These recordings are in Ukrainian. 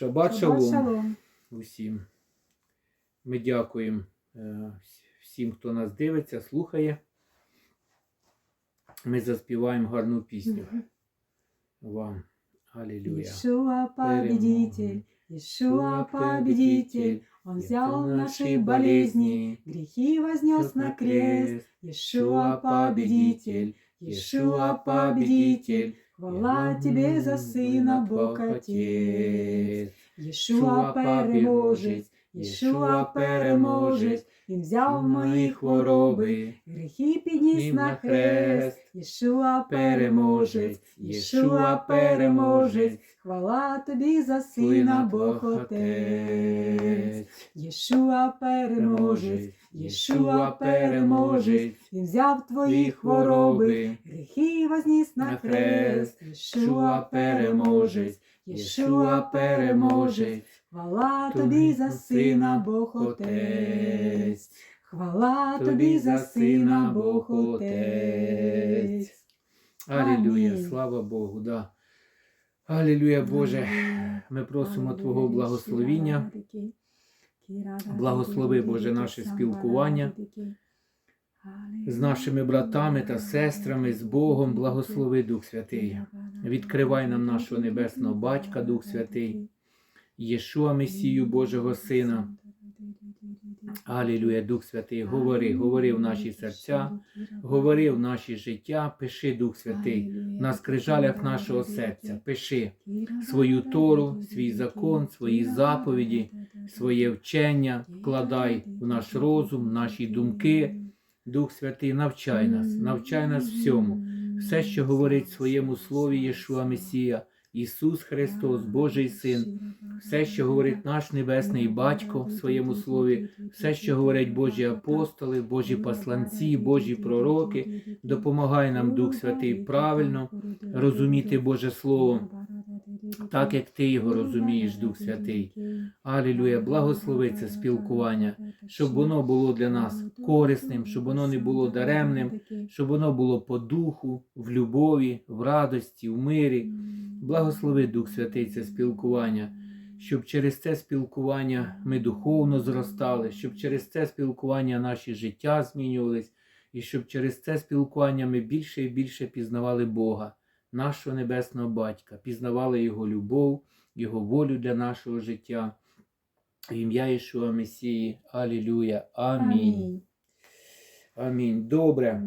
Шабат Шабат шалом шалом. усім. Ми дякуємо е, всім, хто нас дивиться, слухає. Ми заспіваємо гарну пісню вам. Алілюя. Иешуа победитель, Иешуа победитель, Он взял наши болезни, грехи вознес на крест. Иешуа победитель, Иешуа победитель, хвала тебе за Сына Бог Отец. Иешуа переможець, Иешуа переможець, Він взяв мої хвороби, грехи підніс на хрест. Іешуа переможець, Іешуа переможець, хвала тобі за сина Бог Отець. Іешуа переможець, Іешуа переможець, він взяв твої хвороби, гріхи возніс на хрест. Іешуа переможець, Іешуа переможець, хвала тобі за сина Бог Отець. Хвала тобі за сина Бог Отець. Алілюя, слава Богу, да. Алілюя, Боже. Ми просимо Твого благословіння. Благослови, Боже, наше спілкування з нашими братами та сестрами, з Богом, благослови Дух Святий. Відкривай нам нашого Небесного Батька, Дух Святий, Єшуа Месію Божого Сина. Алілюя, Дух Святий, говори, говори в наші серця, говори в наші життя, пиши, Дух Святий, на скрижалях нашого серця, пиши свою Тору, свій закон, свої заповіді, своє вчення, вкладай в наш розум, в наші думки. Дух Святий, навчай нас, навчай нас всьому. Все, що говорить в своєму слові Єшуа Месія, Ісус Христос, Божий Син, все, що говорить наш Небесний Батько в своєму слові, все, що говорять Божі апостоли, Божі посланці, Божі пророки, допомагай нам, Дух Святий, правильно розуміти Боже Слово, так як Ти його розумієш, Дух Святий. Алілюя, благослови це спілкування, щоб воно було для нас корисним, щоб воно не було даремним, щоб воно було по духу, в любові, в радості, в мирі. Благослови Дух Святий це спілкування, щоб через це спілкування ми духовно зростали, щоб через це спілкування наші життя змінювались, і щоб через це спілкування ми більше і більше пізнавали Бога, нашого Небесного Батька, пізнавали Його любов, Його волю для нашого життя. В ім'я Ішуа Месії. Алілюя. Амінь. Амінь. Добре.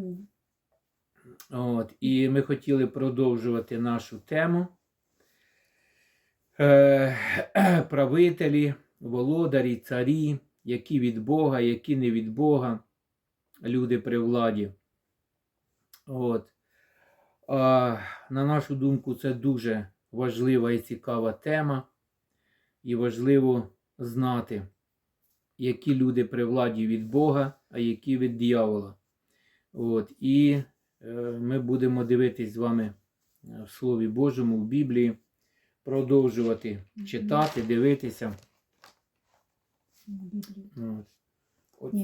От, і ми хотіли продовжувати нашу тему. Е, правителі, володарі, царі, які від Бога, які не від Бога, люди при владі. От. На нашу думку, це дуже важлива і цікава тема. І важливо знати, які люди при владі від Бога, а які від диявола. От. І е, ми будемо дивитись з вами е, в Слові Божому, в Біблії, продовжувати читати, дивитися. От. От.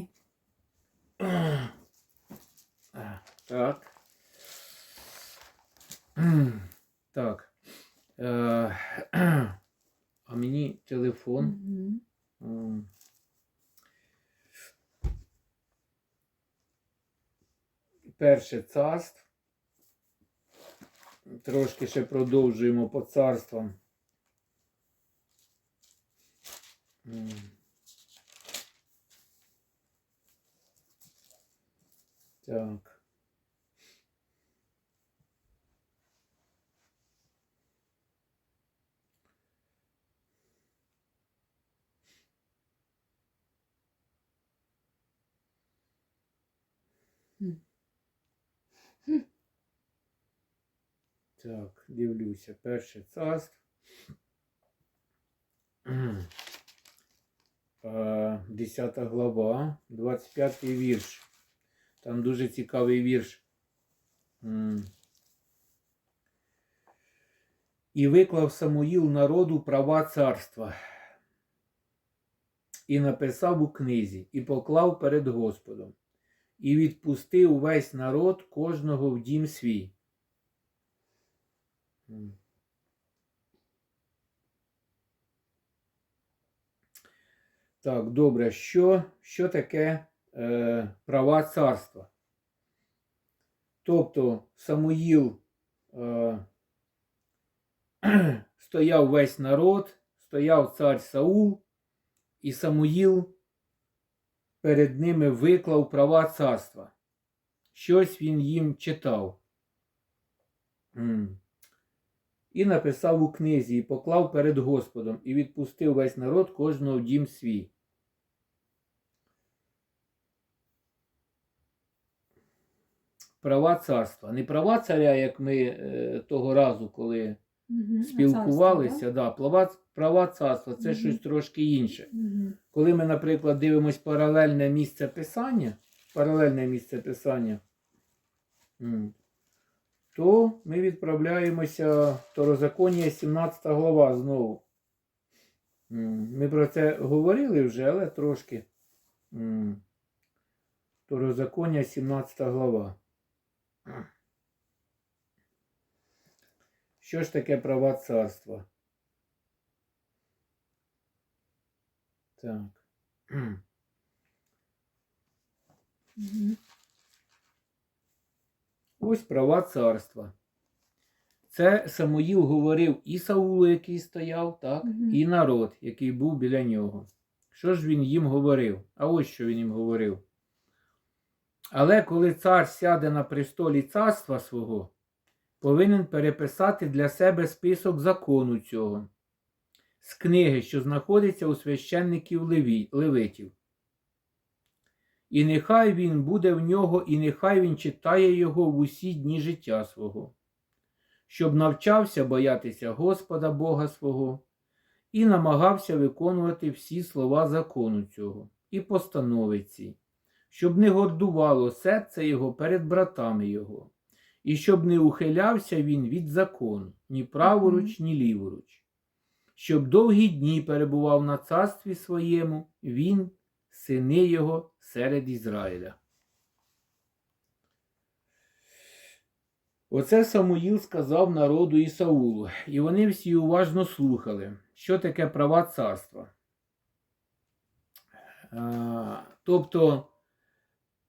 Так. Так. Е, А мені телефон. Мгм. Перше царств. Трошки ще продовжуємо по царствам. Так. Так, дивлюся. Перше царство. 10 глава, 25 вірш. Там дуже цікавий вірш. І виклав Самуїл народу права царства. І написав у книзі, і поклав перед Господом, і відпустив весь народ кожного в дім свій. Так, добре, що, що таке е, права царства? Тобто Самуїл е, стояв весь народ, стояв цар Саул, і Самуїл перед ними виклав права царства. Щось він їм читав. І написав у книзі, і поклав перед Господом, і відпустив весь народ кожного в дім свій. Права царства. Не права царя, як ми е, того разу, коли Мгм. спілкувалися, Царство, да, права, права царства це Мгм. щось трошки інше. да? Мгм. Коли ми, наприклад, дивимось паралельне місце писання, паралельне місце писання, то ми відправляємося в Второзаконія 17 глава знову. Ми про це говорили вже, але трошки. М, Второзаконія 17 глава. Що ж таке права царства? Так. Мгм. Ось права царства. Це Самуїл говорив і Саулу, який стояв, так, Мгм. і народ, який був біля нього. Що ж він їм говорив? А ось що він їм говорив. Але коли цар сяде на престолі царства свого, повинен переписати для себе список закону цього з книги, що знаходиться у священників Леві- Левитів. І нехай він буде в нього, і нехай він читає його в усі дні життя свого, щоб навчався боятися Господа Бога свого і намагався виконувати всі слова закону цього і постанови ці, щоб не гордувало серце його перед братами його, і щоб не ухилявся він від закону ні праворуч, ні ліворуч, щоб довгі дні перебував на царстві своєму він, сини його серед Ізраїля. Оце Самуїл сказав народу і Саулу, і вони всі уважно слухали, що таке права царства. Тобто,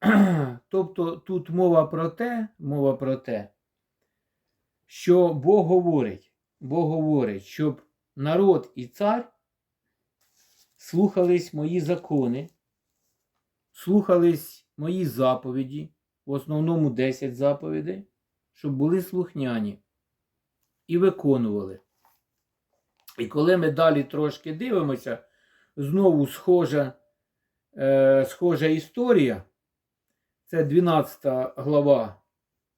тобто тут мова про те, мова про те, що Бог говорить, Бог говорить, щоб народ і цар слухались мої закони, слухались мої заповіді, в основному 10 заповідей, щоб були слухняні і виконували. І коли ми далі трошки дивимося, знову схожа, е, схожа історія. Це 12 глава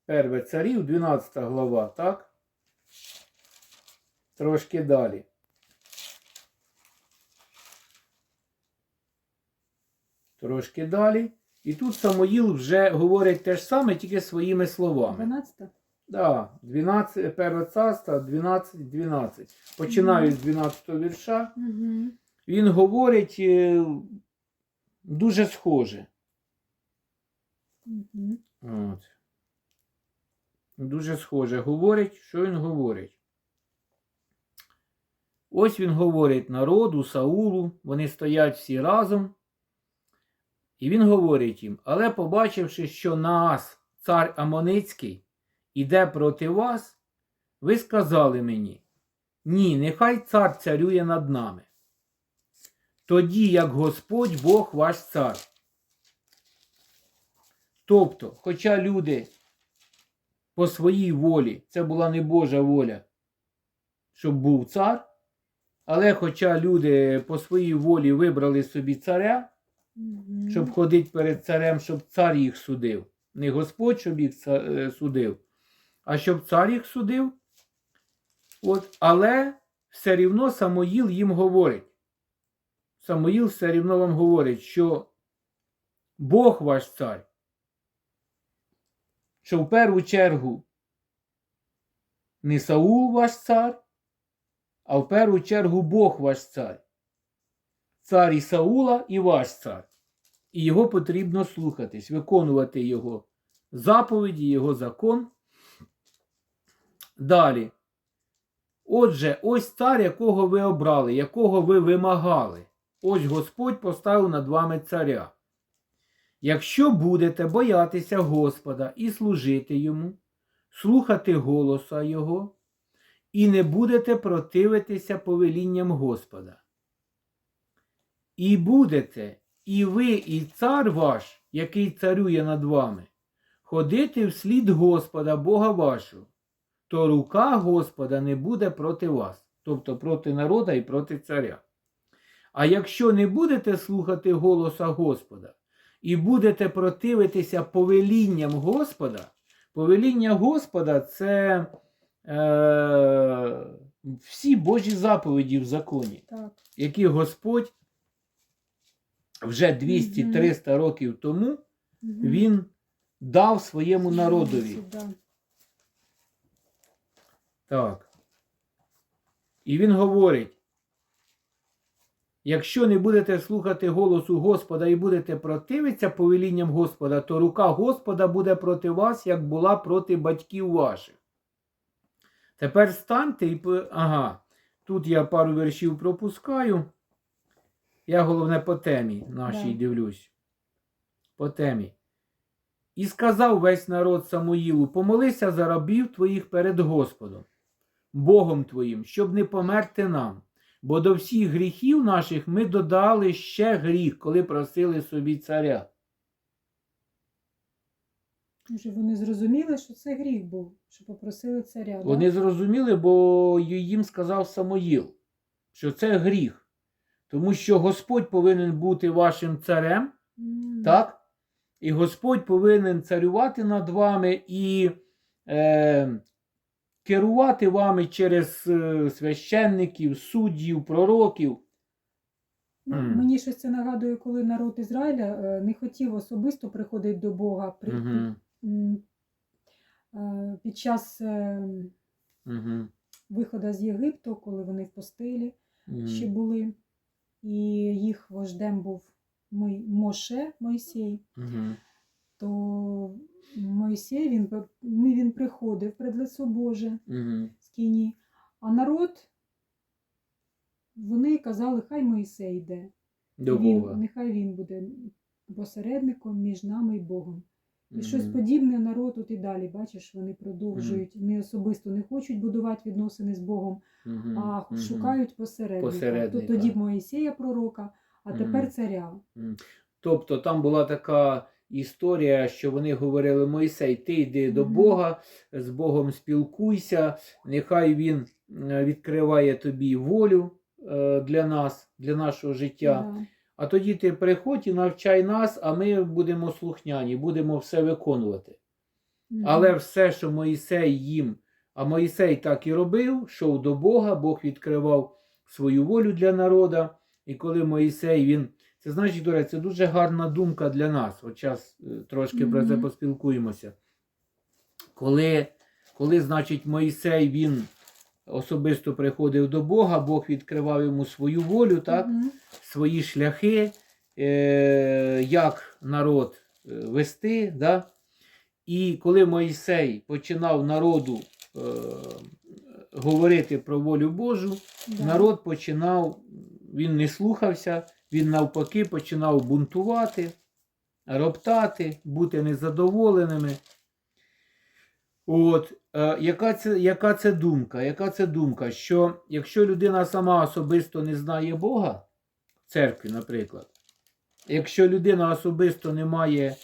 Перве царів, 12 глава, так? Трошки далі. Трошки далі. І тут Самоїл вже говорить те ж саме, тільки своїми словами. 12? Да, 12, перше царство 12, 12. Починаю з 12 вірша. Угу. Він говорить е, дуже схоже. Угу. От. Дуже схоже. Говорить, що він говорить. Ось він говорить народу, Саулу, вони стоять всі разом. І він говорить їм: але побачивши, що нас, цар Амоницький, іде проти вас, ви сказали мені: ні, нехай цар царює над нами. Тоді як Господь Бог ваш цар. Тобто, хоча люди по своїй волі, це була не Божа воля, щоб був цар, але хоча люди по своїй волі вибрали собі царя, Щоб ходити перед царем, щоб цар їх судив. Не Господь, щоб їх е, судив, а щоб цар їх судив. От, але все рівно Самоїл їм говорить. Самоїл все рівно вам говорить, що Бог ваш цар. Що в першу чергу не Саул ваш цар, а в першу чергу Бог ваш цар. Цар і Саула і ваш цар. І його потрібно слухатись, виконувати його заповіді, його закон. Далі. Отже, ось цар, якого ви обрали, якого ви вимагали. ось Господь поставив над вами царя. Якщо будете боятися Господа і служити йому, слухати голоса Його, і не будете противитися повелінням Господа. І будете, і ви, і цар ваш, який царює над вами, ходити вслід Господа Бога вашого, то рука Господа не буде проти вас, тобто проти народа і проти царя. А якщо не будете слухати голоса Господа і будете противитися повелінням Господа, повеління Господа це е, всі Божі заповіді в законі, Так. які Господь вже 200-300 років тому він дав своєму народові. Так. І він говорить: якщо не будете слухати голосу Господа і будете противитися повелінням Господа, то рука Господа буде проти вас, як була проти батьків ваших. Тепер станьте і. Ага. Тут я пару віршів пропускаю. Я головне по темі нашій Да. дивлюсь. По темі. І сказав весь народ Самуїлу: помолися за рабів твоїх перед Господом, Богом твоїм, щоб не померти нам. Бо до всіх гріхів наших ми додали ще гріх, коли просили собі царя. Може, вони зрозуміли, що це гріх був, що попросили царя. да? Вони зрозуміли, бо їм сказав Самоїл, що це гріх. Тому що Господь повинен бути вашим царем, М. так? І Господь повинен царювати над вами і е, керувати вами через е, священників, суддів, пророків. Ну, Мгм. Мені щось це нагадує, коли народ Ізраїля е, не хотів особисто приходити до Бога при, м, е, під час е, угу, виходу з Єгипту, коли вони в постелі ще були, і їх вождем був Мой- Моше Мойсей, угу, то Мойсей він, він приходив пред лицо Боже угу, з Кінії, а народ вони казали, хай Мойсей йде. До він, нехай він буде посередником між нами і Богом. І щось подібне народ тут і далі, бачиш, вони продовжують, не особисто не хочуть будувати відносини з Богом, а шукають посередника. Посередника. То тоді Моїсея пророка, а тепер царя. Тобто там була така історія, що вони говорили: Мойсей, ти йди до Бога, з Богом спілкуйся, нехай Він е, відкриває тобі волю е, для нас, для нашого життя. Да. А тоді ти приходь і навчай нас, а ми будемо слухняні, будемо все виконувати. Мгм. Але все, що Моїсей їм, а Моїсей так і робив, йшов до Бога, Бог відкривав свою волю для народа. І коли Моїсей він. Це значить, до речі, це дуже гарна думка для нас. От час е, трошки про це поспілкуємося. Коли, коли, значить, Моїсей він особисто приходив до Бога, Бог відкривав йому свою волю, так? Мгм. свої шляхи, е, як народ е, вести. Да? І коли Моїсей починав народу е, говорити про волю Божу, Да. народ починав, він не слухався, він навпаки починав бунтувати, роптати, бути незадоволеними. От, яка, це, яка це думка? Яка це думка? Що якщо людина сама особисто не знає Бога, в церкві, наприклад, якщо людина особисто не має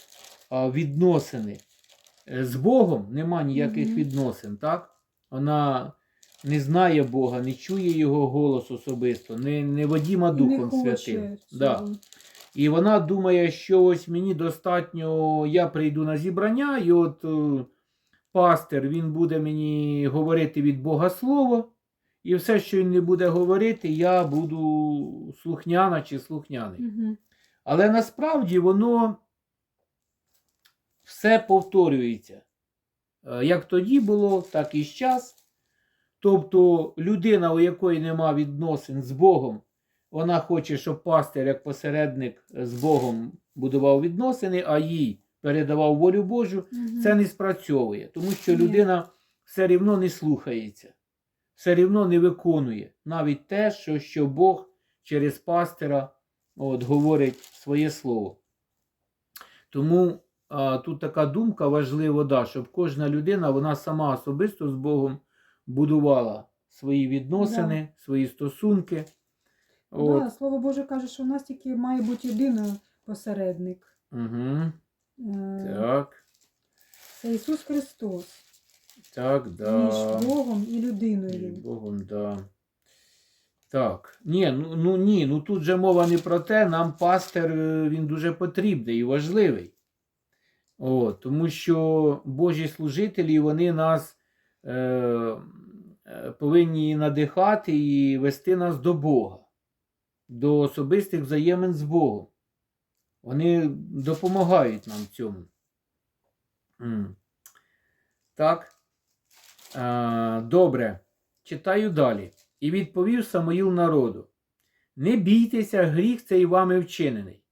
відносини е, з Богом, нема ніяких Мгм. відносин, так? Вона не знає Бога, не чує Його голос особисто, не, не водіма не Духом хоче Святим. Да. І вона думає, що ось мені достатньо, я прийду на зібрання, і от е, пастир він буде мені говорити від Бога Слово, і все, що він не буде говорити, я буду слухняна чи слухняний. Мгм. Але насправді воно все повторюється. Е, Як тоді було, так і зараз. Тобто людина, у якої нема відносин з Богом, вона хоче, щоб пастир, як посередник з Богом будував відносини, а їй передавав волю Божу, Мгм. це не спрацьовує, тому що людина все рівно не слухається, все рівно не виконує навіть те, що, що Бог через пастира от, говорить своє слово. Тому а, тут така думка важлива, да, щоб кожна людина вона сама особисто з Богом будувала свої відносини, свої стосунки. От. Да, Слово Боже каже, що у нас тільки має бути єдиний посередник. Угу. Так, Це Ісус Христос так, да. між Богом і Між людиною. Богом, да. Так. Ні, ну, ну ні, ну тут же мова не про те, нам пастир е, він дуже потрібний і важливий. О, тому що Божі служителі вони нас е, е, повинні надихати і вести нас до Бога, до особистих взаємин з Богом. Вони допомагають нам в цьому. Так. Добре. Читаю далі. І відповів Самоїл народу: Не бійтеся, гріх цей вами вчинений.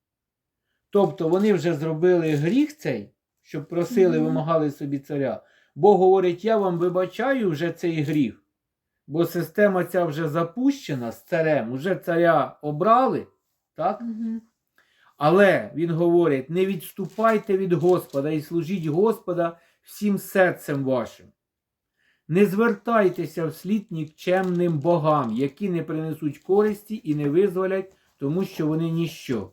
Тобто вони вже зробили гріх цей, щоб просили, вимагали собі царя. Бог говорить, я вам вибачаю вже цей гріх, бо система ця вже запущена з царем, уже царя обрали, так? Мгм. Але він говорить: не відступайте від Господа і служіть Господа всім серцем вашим. Не звертайтеся вслід нікчемним богам, які не принесуть користі і не визволять, тому що вони ніщо.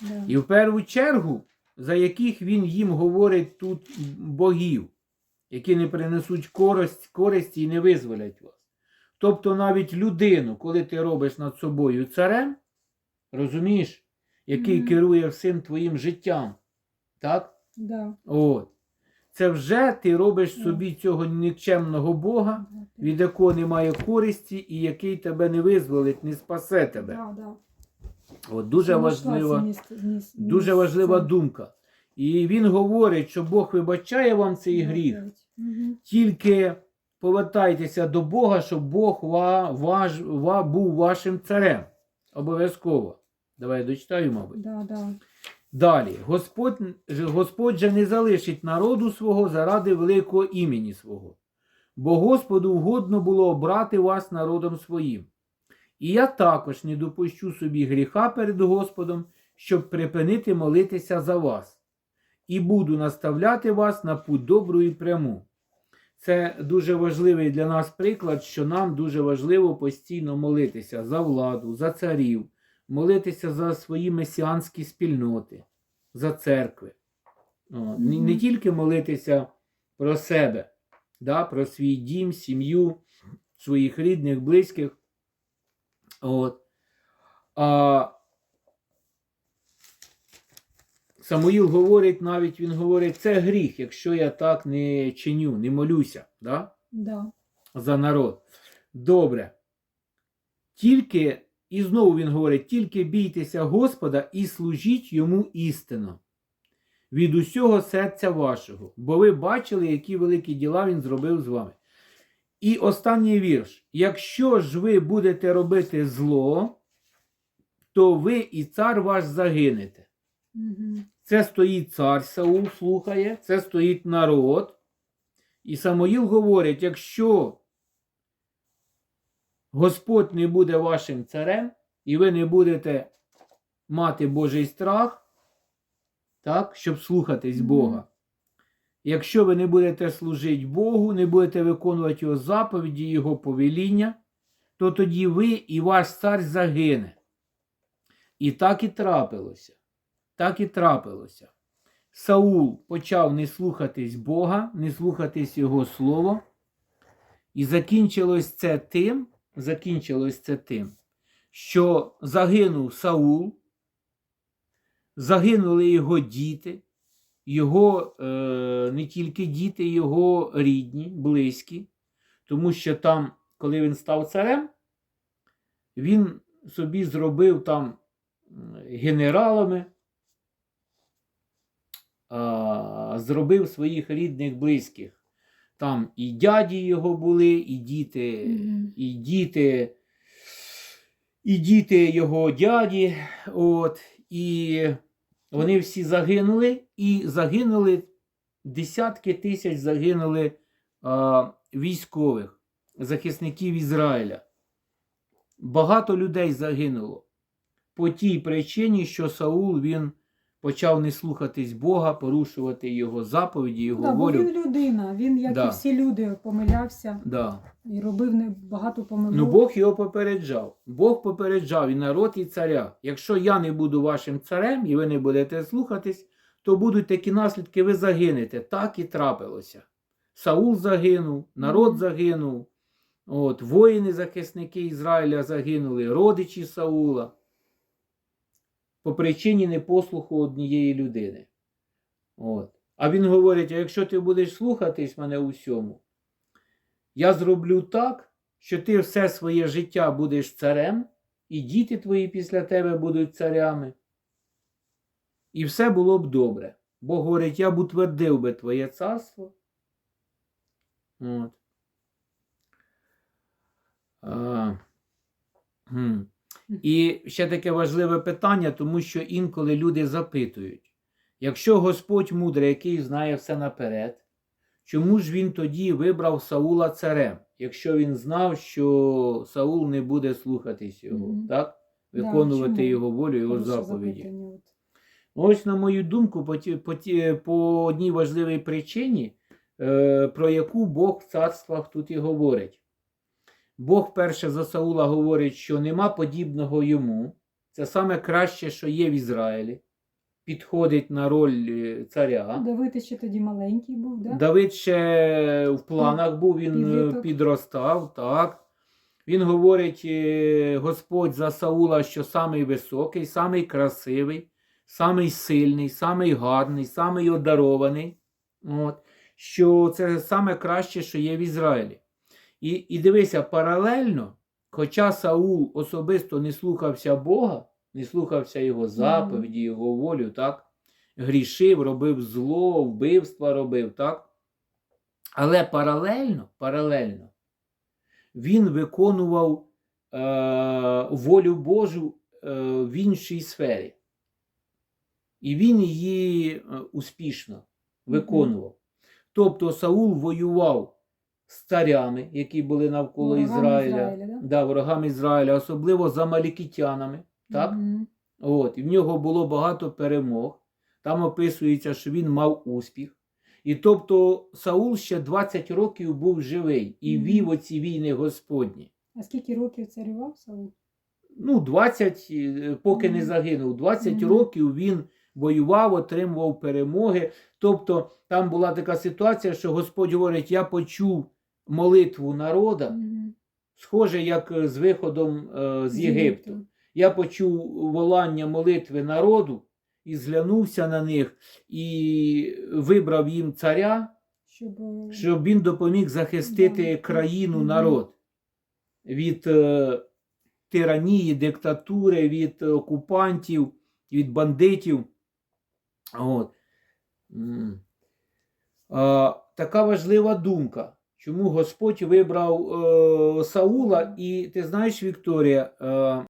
Да. І в першу чергу, за яких він їм говорить тут богів, які не принесуть користь, користі і не визволять вас. Тобто навіть людину, коли ти робиш над собою царем, розумієш, який Мгм. керує всім твоїм життям, так? Да. От. Це вже ти робиш собі цього нікчемного Бога, від якого немає користі і який тебе не визволить, не спасе тебе. Да, да. От дуже важлива. місце- Дуже важлива думка. І він говорить, що Бог вибачає вам цей гріх, тільки повертайтеся до Бога, щоб Бог ва, ваш, ва, був вашим царем. Обов'язково. Давай дочитаю, мабуть. Да, да. Далі. Господь, же- Господь же не залишить народу свого заради великого імені свого. Бо Господу вгодно було обрати вас народом своїм. І я також не допущу собі гріха перед Господом, щоб припинити молитися за вас, і буду наставляти вас на путь добру і пряму. Це дуже важливий для нас приклад, що нам дуже важливо постійно молитися за владу, за царів, молитися за свої месіанські спільноти, за церкви. О, не, не тільки молитися про себе, да, про свій дім, сім'ю, своїх рідних, близьких. От. А Самуїл говорить, навіть він говорить, це гріх, якщо я так не чиню, не молюся да, Да. за народ. Добре. Тільки, і знову він говорить, тільки бійтеся Господа і служіть йому істинно від усього серця вашого, бо ви бачили, які великі діла він зробив з вами. І останній вірш. Якщо ж ви будете робити зло, то ви і цар ваш загинете. Це стоїть цар Саул, слухає, це стоїть народ. І Самоїл говорить: якщо Господь не буде вашим царем, і ви не будете мати Божий страх, так, щоб слухатись Бога. Якщо ви не будете служити Богу, не будете виконувати Його заповіді, Його повеління, то тоді ви і ваш цар загине. І так і трапилося. Так і трапилося. Саул почав не слухатись Бога, не слухатись Його Слово. І закінчилось це тим, закінчилось це тим, що загинув Саул, загинули його діти, його е, не тільки діти, його рідні, близькі, тому що там, коли він став царем, він собі зробив там генералами, а, зробив своїх рідних близьких. Там і дяді його були, і діти, Мгм. і діти, і діти його дяді. От, і вони всі загинули, і загинули десятки тисяч загинули а, військових, захисників Ізраїля. Багато людей загинуло. по тій причині, що Саул він почав не слухатись Бога, порушувати його заповіді, його Да, бо волю. він людина, він, як Да. і всі люди, помилявся Да. і робив багато помилок. Ну, Бог його попереджав. Бог попереджав і народ, і царя. Якщо я не буду вашим царем, і ви не будете слухатись, то будуть такі наслідки, ви загинете. Так і трапилося. Саул загинув, народ загинув, от, воїни-захисники Ізраїля загинули, родичі Саула. По причині непослуху однієї людини. От. А він говорить: а якщо ти будеш слухатись мене у всьому, я зроблю так, що ти все своє життя будеш царем, і діти твої після тебе будуть царями. І все було б добре. Бог говорить, я б утвердив би твоє царство. От. А. І ще таке важливе питання, тому що інколи люди запитують: якщо Господь мудрий, який знає все наперед, чому ж він тоді вибрав Саула царем, якщо він знав, що Саул не буде слухатись його, Мгм. так? Виконувати чому? його волю, його Хороше заповіді. запитання. Ось, на мою думку, по, по, по одній важливій причині, е, про яку Бог в царствах тут і говорить. Бог перше за Саула говорить, що нема подібного йому. Це саме краще, що є в Ізраїлі. Підходить на роль е, царя. Давид ще тоді маленький був, да? Давид ще в планах був, він е, Підліток. підростав, так. Він говорить, е, Господь за Саула, що самий високий, самий красивий, самий сильний, самий гарний, самий одарований. От. Що це саме краще, що є в Ізраїлі. І, і дивися, паралельно, хоча Саул особисто не слухався Бога, не слухався його заповіді, його волю, так? грішив, робив зло, вбивства робив, так? Але паралельно, паралельно він виконував е, волю Божу е, в іншій сфері. І він її е, успішно виконував. Тобто Саул воював з царями, які були навколо Ворогами Ізраїля, Ізраїля, да? да, ворогами Ізраїля, особливо з амалікітянами. Так? Мгм. От, і в нього було багато перемог. Там описується, що він мав успіх. І тобто Саул ще 20 років був живий і Мгм. вів оці війни Господні. А скільки років царював Саул? Ну, 20, е, поки не загинув, 20 Мгм. років він воював, отримував перемоги. Тобто там була така ситуація, що Господь говорить: я почув молитву народа, схоже, як е, з виходом е, з Єгипту. Я почув волання молитви народу і зглянувся на них і вибрав їм царя, Щоб, е, він допоміг захистити країну, народ від тиранії, диктатури, від окупантів, від бандитів. От. Така важлива думка. Чому Господь вибрав е, Саула, і ти знаєш, Вікторія, е,